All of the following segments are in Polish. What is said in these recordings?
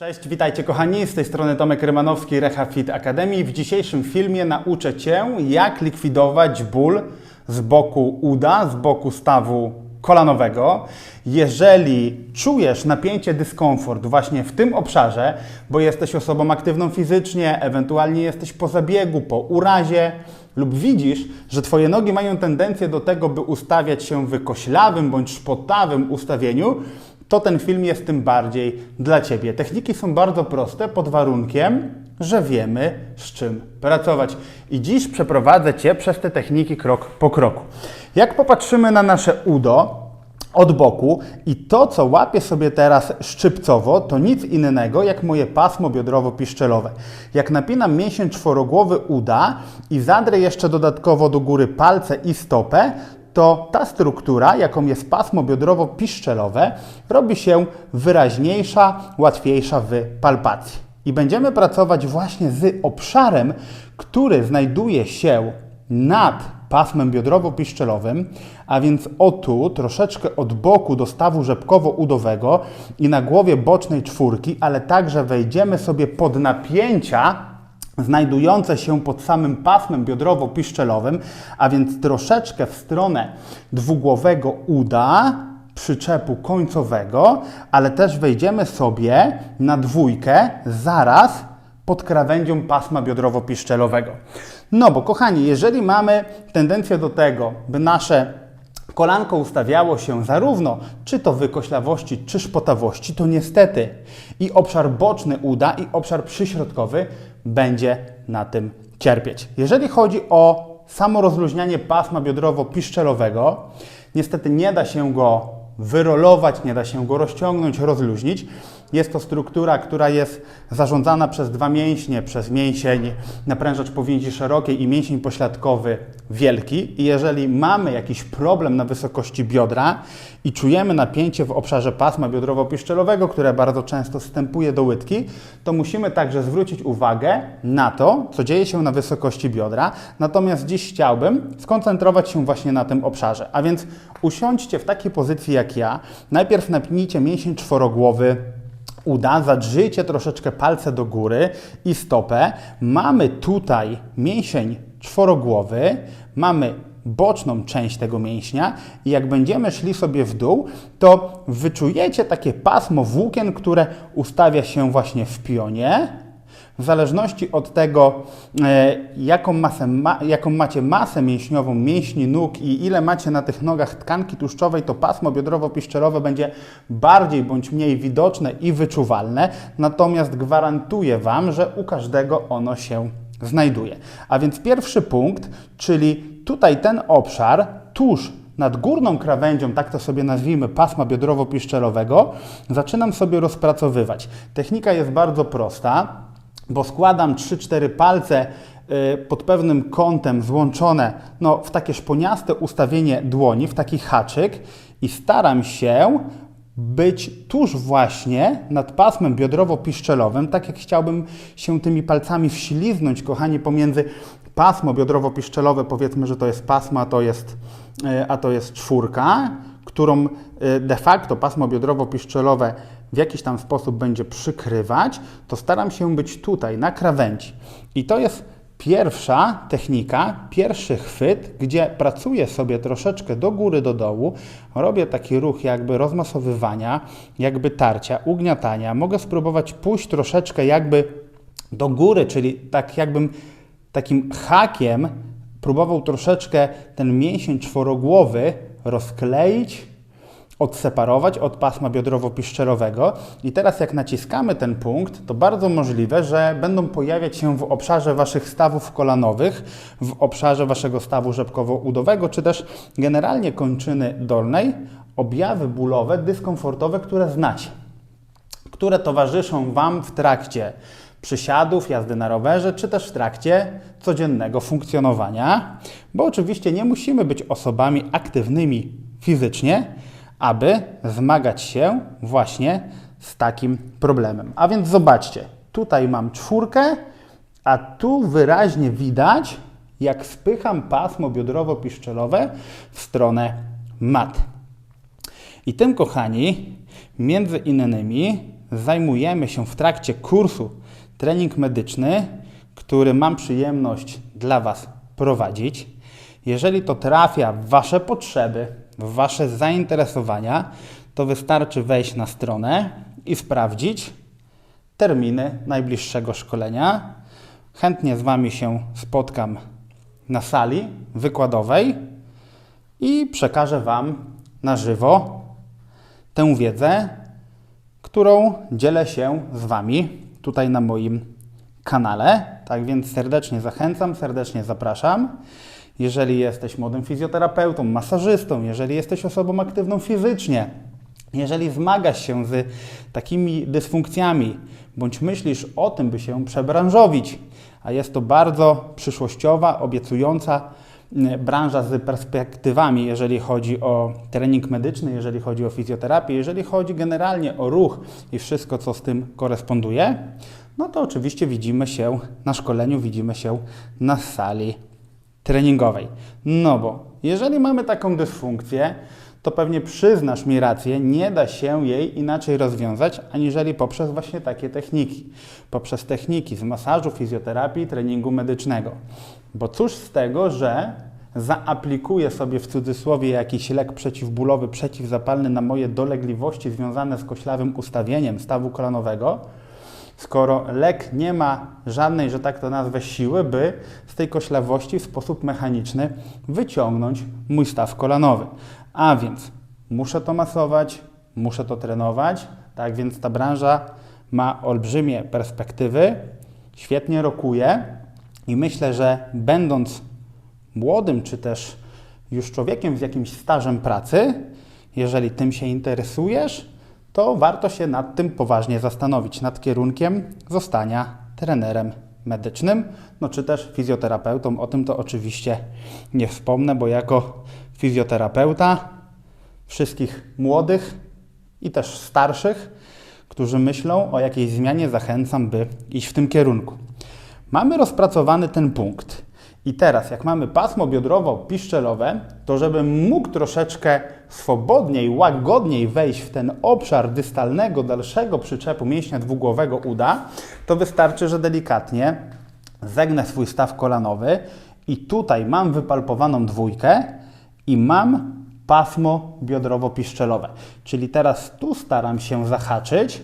Cześć, witajcie kochani, z tej strony Tomek Rymanowski, Reha Fit Academy. W dzisiejszym filmie nauczę Cię, jak likwidować ból z boku uda, z boku stawu kolanowego. Jeżeli czujesz napięcie, dyskomfort właśnie w tym obszarze, bo jesteś osobą aktywną fizycznie, ewentualnie jesteś po zabiegu, po urazie, lub widzisz, że Twoje nogi mają tendencję do tego, by ustawiać się w koślawym bądź szpotawym ustawieniu, to ten film jest tym bardziej dla Ciebie. Techniki są bardzo proste pod warunkiem, że wiemy z czym pracować. I dziś przeprowadzę Cię przez te techniki krok po kroku. Jak popatrzymy na nasze udo, od boku i to, co łapię sobie teraz szczypcowo, to nic innego jak moje pasmo biodrowo-piszczelowe. Jak napinam mięsień czworogłowy uda i zadrę jeszcze dodatkowo do góry palce i stopę, to ta struktura, jaką jest pasmo biodrowo-piszczelowe, robi się wyraźniejsza, łatwiejsza w palpacji. I będziemy pracować właśnie z obszarem, który znajduje się nad pasmem biodrowo-piszczelowym, a więc o tu, troszeczkę od boku do stawu rzepkowo-udowego i na głowie bocznej czwórki, ale także wejdziemy sobie pod napięcia znajdujące się pod samym pasmem biodrowo-piszczelowym, a więc troszeczkę w stronę dwugłowego uda, przyczepu końcowego, ale też wejdziemy sobie na dwójkę zaraz pod krawędzią pasma biodrowo-piszczelowego. No bo kochani, jeżeli mamy tendencję do tego, by nasze kolanko ustawiało się zarówno czy to wykoślawości, czy szpotawości, to niestety i obszar boczny uda, i obszar przyśrodkowy będzie na tym cierpieć. Jeżeli chodzi o samo rozluźnianie pasma biodrowo-piszczelowego, niestety nie da się go wyrolować, nie da się go rozciągnąć, rozluźnić. Jest to struktura, która jest zarządzana przez dwa mięśnie, przez mięsień naprężacz powięzi szerokiej i mięsień pośladkowy wielki. I jeżeli mamy jakiś problem na wysokości biodra i czujemy napięcie w obszarze pasma biodrowo-piszczelowego, które bardzo często wstępuje do łydki, to musimy także zwrócić uwagę na to, co dzieje się na wysokości biodra. Natomiast dziś chciałbym skoncentrować się właśnie na tym obszarze. A więc usiądźcie w takiej pozycji jak ja. Najpierw napnijcie mięsień czworogłowy, uda, zadrzyjcie troszeczkę palce do góry i stopę. Mamy tutaj mięsień czworogłowy, mamy boczną część tego mięśnia i jak będziemy szli sobie w dół, to wyczujecie takie pasmo włókien, które ustawia się właśnie w pionie. W zależności od tego, e, jaką, masę ma, jaką macie masę mięśniową mięśni nóg i ile macie na tych nogach tkanki tłuszczowej, to pasmo biodrowo-piszczelowe będzie bardziej bądź mniej widoczne i wyczuwalne. Natomiast gwarantuję Wam, że u każdego ono się znajduje. A więc pierwszy punkt, czyli tutaj ten obszar tuż nad górną krawędzią, tak to sobie nazwijmy, pasma biodrowo-piszczelowego, zaczynam sobie rozpracowywać. Technika jest bardzo prosta bo składam 3-4 palce y, pod pewnym kątem złączone no, w takie szponiaste ustawienie dłoni, w taki haczyk i staram się być tuż właśnie nad pasmem biodrowo-piszczelowym, tak jak chciałbym się tymi palcami wśliznąć, kochani, pomiędzy pasmo biodrowo-piszczelowe, powiedzmy, że to jest pasma, a to jest, y, a to jest czwórka, którą y, de facto pasmo biodrowo-piszczelowe w jakiś tam sposób będzie przykrywać, to staram się być tutaj, na krawędzi. I to jest pierwsza technika, pierwszy chwyt, gdzie pracuję sobie troszeczkę do góry, do dołu, robię taki ruch jakby rozmasowywania, jakby tarcia, ugniatania. Mogę spróbować pójść troszeczkę jakby do góry, czyli tak jakbym takim hakiem próbował troszeczkę ten mięsień czworogłowy rozkleić, odseparować od pasma biodrowo-piszczelowego. I teraz jak naciskamy ten punkt, to bardzo możliwe, że będą pojawiać się w obszarze Waszych stawów kolanowych, w obszarze Waszego stawu rzepkowo-udowego, czy też generalnie kończyny dolnej, objawy bólowe, dyskomfortowe, które znacie, które towarzyszą Wam w trakcie przysiadów, jazdy na rowerze, czy też w trakcie codziennego funkcjonowania, bo oczywiście nie musimy być osobami aktywnymi fizycznie, aby zmagać się właśnie z takim problemem. A więc zobaczcie, tutaj mam czwórkę, a tu wyraźnie widać, jak spycham pasmo biodrowo-piszczelowe w stronę mat. I tym, kochani, między innymi zajmujemy się w trakcie kursu trening medyczny, który mam przyjemność dla Was prowadzić. Jeżeli to trafia w Wasze potrzeby, w Wasze zainteresowania, to wystarczy wejść na stronę i sprawdzić terminy najbliższego szkolenia. Chętnie z Wami się spotkam na sali wykładowej i przekażę Wam na żywo tę wiedzę, którą dzielę się z Wami tutaj na moim kanale. Tak więc serdecznie zachęcam, serdecznie zapraszam. Jeżeli jesteś młodym fizjoterapeutą, masażystą, jeżeli jesteś osobą aktywną fizycznie, jeżeli zmagasz się z takimi dysfunkcjami, bądź myślisz o tym, by się przebranżowić, a jest to bardzo przyszłościowa, obiecująca branża z perspektywami, jeżeli chodzi o trening medyczny, jeżeli chodzi o fizjoterapię, jeżeli chodzi generalnie o ruch i wszystko, co z tym koresponduje, no to oczywiście widzimy się na szkoleniu, widzimy się na sali treningowej. No bo jeżeli mamy taką dysfunkcję, to pewnie przyznasz mi rację, nie da się jej inaczej rozwiązać, aniżeli poprzez właśnie takie techniki. Poprzez techniki z masażu, fizjoterapii, treningu medycznego. Bo cóż z tego, że zaaplikuję sobie w cudzysłowie jakiś lek przeciwbólowy, przeciwzapalny na moje dolegliwości związane z koślawym ustawieniem stawu kolanowego, skoro lek nie ma żadnej, że tak to nazwę, siły, by z tej koślawości w sposób mechaniczny wyciągnąć mój staw kolanowy. A więc muszę to masować, muszę to trenować, tak więc ta branża ma olbrzymie perspektywy, świetnie rokuje i myślę, że będąc młodym czy też już człowiekiem z jakimś stażem pracy, jeżeli tym się interesujesz, to warto się nad tym poważnie zastanowić, nad kierunkiem zostania trenerem medycznym, no czy też fizjoterapeutą. O tym to oczywiście nie wspomnę, bo jako fizjoterapeuta wszystkich młodych i też starszych, którzy myślą o jakiejś zmianie, zachęcam, by iść w tym kierunku. Mamy rozpracowany ten punkt. I teraz, jak mamy pasmo biodrowo-piszczelowe, to żebym mógł troszeczkę swobodniej, łagodniej wejść w ten obszar dystalnego, dalszego przyczepu mięśnia dwugłowego uda, to wystarczy, że delikatnie zegnę swój staw kolanowy i tutaj mam wypalpowaną dwójkę i mam pasmo biodrowo-piszczelowe. Czyli teraz tu staram się zahaczyć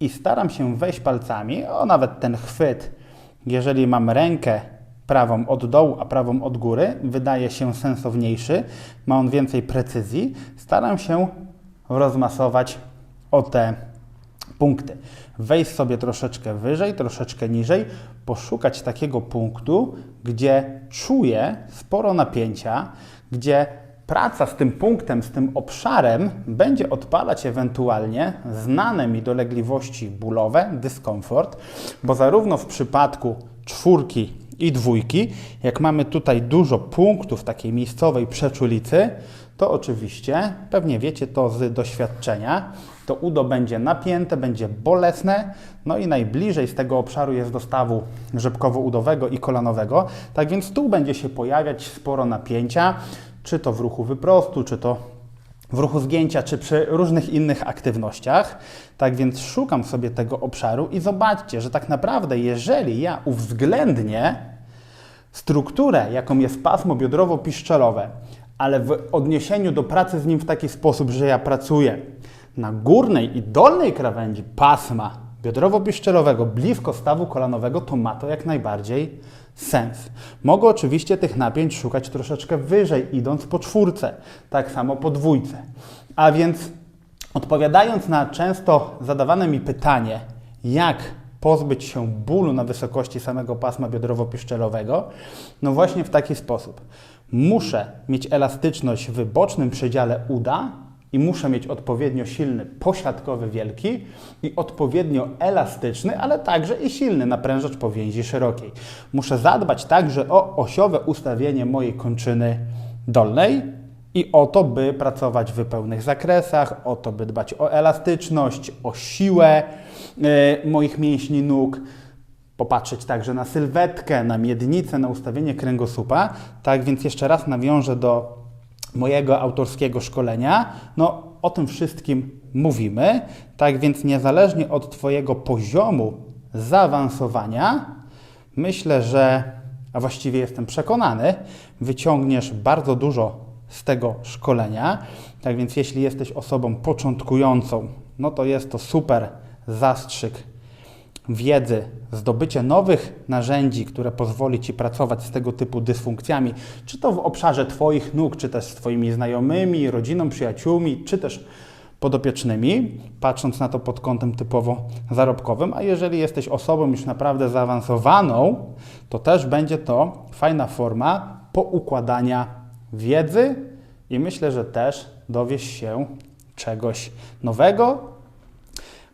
i staram się wejść palcami, o nawet ten chwyt, jeżeli mam rękę prawą od dołu, a prawą od góry, wydaje się sensowniejszy, ma on więcej precyzji. Staram się rozmasować o te punkty. Wejść sobie troszeczkę wyżej, troszeczkę niżej, poszukać takiego punktu, gdzie czuję sporo napięcia, gdzie praca z tym punktem, z tym obszarem będzie odpalać ewentualnie znane mi dolegliwości bólowe, dyskomfort, bo zarówno w przypadku czwórki i dwójki, jak mamy tutaj dużo punktów takiej miejscowej przeczulicy, to oczywiście, pewnie wiecie to z doświadczenia, to udo będzie napięte, będzie bolesne, no i najbliżej z tego obszaru jest do stawu rzepkowo-udowego i kolanowego, tak więc tu będzie się pojawiać sporo napięcia, czy to w ruchu wyprostu, czy to w ruchu zgięcia, czy przy różnych innych aktywnościach. Tak więc szukam sobie tego obszaru i zobaczcie, że tak naprawdę, jeżeli ja uwzględnię strukturę, jaką jest pasmo biodrowo-piszczelowe, ale w odniesieniu do pracy z nim w taki sposób, że ja pracuję na górnej i dolnej krawędzi pasma biodrowo-piszczelowego blisko stawu kolanowego, to ma to jak najbardziej sens. Mogę oczywiście tych napięć szukać troszeczkę wyżej, idąc po czwórce, tak samo po dwójce. A więc odpowiadając na często zadawane mi pytanie, jak pozbyć się bólu na wysokości samego pasma biodrowo-piszczelowego, no właśnie w taki sposób. Muszę mieć elastyczność w bocznym przedziale uda, i muszę mieć odpowiednio silny posiadkowy wielki i odpowiednio elastyczny, ale także i silny naprężacz powięzi szerokiej. Muszę zadbać także o osiowe ustawienie mojej kończyny dolnej i o to, by pracować w pełnych zakresach, o to, by dbać o elastyczność, o siłę yy, moich mięśni nóg, popatrzeć także na sylwetkę, na miednicę, na ustawienie kręgosłupa. Tak więc jeszcze raz nawiążę do mojego autorskiego szkolenia. No, o tym wszystkim mówimy. Tak więc niezależnie od Twojego poziomu zaawansowania, myślę, że, a właściwie jestem przekonany, wyciągniesz bardzo dużo z tego szkolenia. Tak więc jeśli jesteś osobą początkującą, no to jest to super zastrzyk wiedzy, zdobycie nowych narzędzi, które pozwoli Ci pracować z tego typu dysfunkcjami, czy to w obszarze Twoich nóg, czy też z Twoimi znajomymi, rodziną, przyjaciółmi, czy też podopiecznymi, patrząc na to pod kątem typowo zarobkowym, a jeżeli jesteś osobą już naprawdę zaawansowaną, to też będzie to fajna forma poukładania wiedzy i myślę, że też dowiesz się czegoś nowego,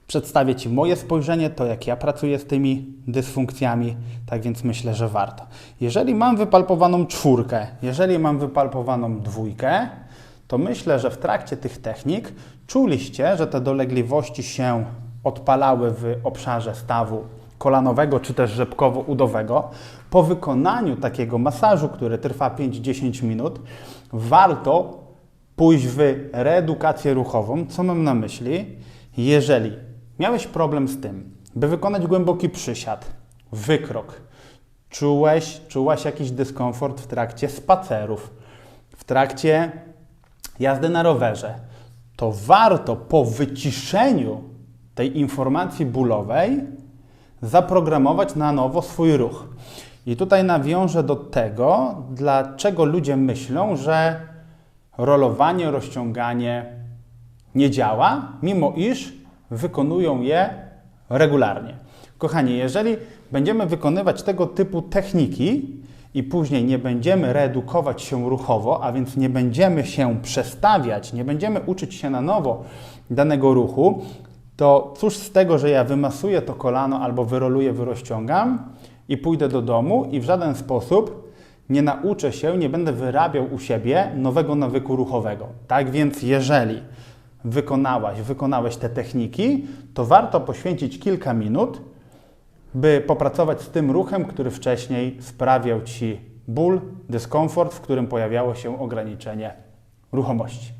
Przedstawię Ci moje spojrzenie, to jak ja pracuję z tymi dysfunkcjami, tak więc myślę, że warto. Jeżeli mam wypalpowaną czwórkę, jeżeli mam wypalpowaną dwójkę, to myślę, że w trakcie tych technik czuliście, że te dolegliwości się odpalały w obszarze stawu kolanowego czy też rzepkowo-udowego. Po wykonaniu takiego masażu, który trwa 5-10 minut, warto pójść w reedukację ruchową. Co mam na myśli? Jeżeli miałeś problem z tym, by wykonać głęboki przysiad, wykrok, czułeś, czułaś jakiś dyskomfort w trakcie spacerów, w trakcie jazdy na rowerze, to warto po wyciszeniu tej informacji bólowej zaprogramować na nowo swój ruch. I tutaj nawiążę do tego, dlaczego ludzie myślą, że rolowanie, rozciąganie nie działa, mimo iż wykonują je regularnie. Kochani, jeżeli będziemy wykonywać tego typu techniki i później nie będziemy reedukować się ruchowo, a więc nie będziemy się przestawiać, nie będziemy uczyć się na nowo danego ruchu, to cóż z tego, że ja wymasuję to kolano albo wyroluję, wyrozciągam i pójdę do domu i w żaden sposób nie nauczę się, nie będę wyrabiał u siebie nowego nawyku ruchowego. Tak więc jeżeli wykonałaś, wykonałeś te techniki, to warto poświęcić kilka minut, by popracować z tym ruchem, który wcześniej sprawiał Ci ból, dyskomfort, w którym pojawiało się ograniczenie ruchomości.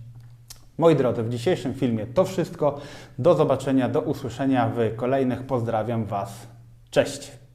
Moi drodzy, w dzisiejszym filmie to wszystko. Do zobaczenia, do usłyszenia w kolejnych. Pozdrawiam Was. Cześć!